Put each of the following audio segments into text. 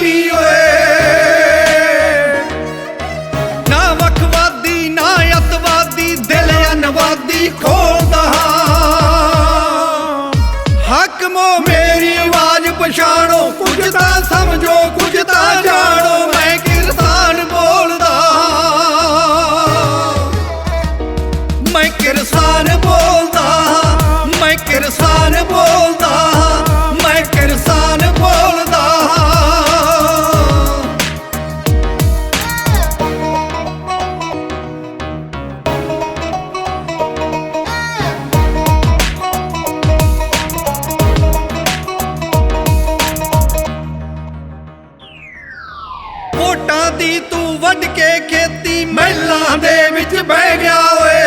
ਦੀ ਓਏ। ਨਾ ਵਖਵਾਦੀ, ਨਾ ਅਤਵਾਦੀ, ਦਿਲ ਅਨਵਾਦੀ ਖੋਲਦਾ ਹਾਕਮੋ ਮੇਰੀ ਆਵਾਜ਼ ਪਛਾਣੋ, ਕੁਝ ਤਾਂ ਸਮਝੋ, ਕੁਝ ਤਾਂ ਜਾਣੋ, ਮੈਂ ਕਿਰਸਾਨ ਬੋਲਦਾ ਮੈਂ ਕਿਰਸਾਨ ਦੀ ਤੂੰ ਵੱਢ ਕੇ ਖੇਤੀ ਮਹਿਲਾਂ ਦੇ ਵਿੱਚ ਬਹਿ ਗਿਆ ਓਏ।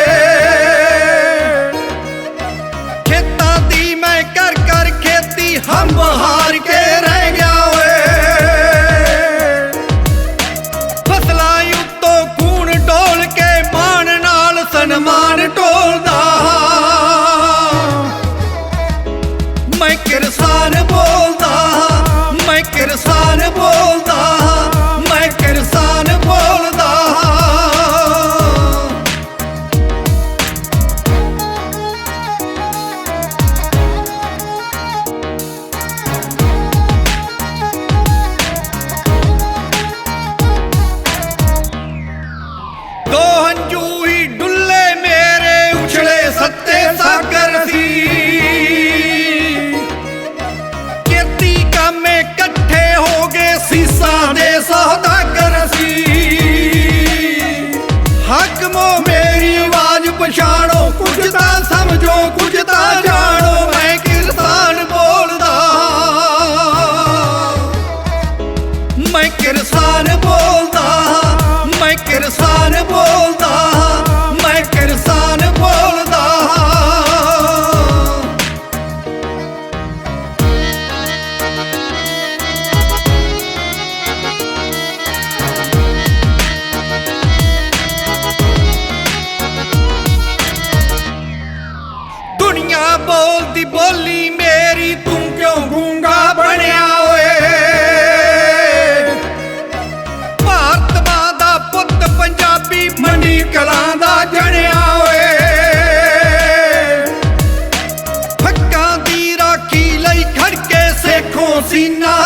ਖੇਤਾਂ ਦੀ ਮੈਂ ਕਰ ਕਰ ਖੇਤੀ ਹੰਬ ਹਾਰ ਕੇ ਹਾਕਮੋ ਮੇਰੀ ਆਵਾਜ਼ ਪਛਾਣੋ। ਕੁਝ ਤਾਂ ਸਮਝੋ, ਕੁਝ ਤਾਂ ਜਾਣੋ। ਮੈਂ ਕਿਰਸਾਨ ਬੋਲਦਾ। ਮੈਂ ਕਿਰਸਾਨ ਬੋਲਦਾ। ਮੈਂ ਕਿਰਸਾਨ ਬੋਲਦਾ। Hasina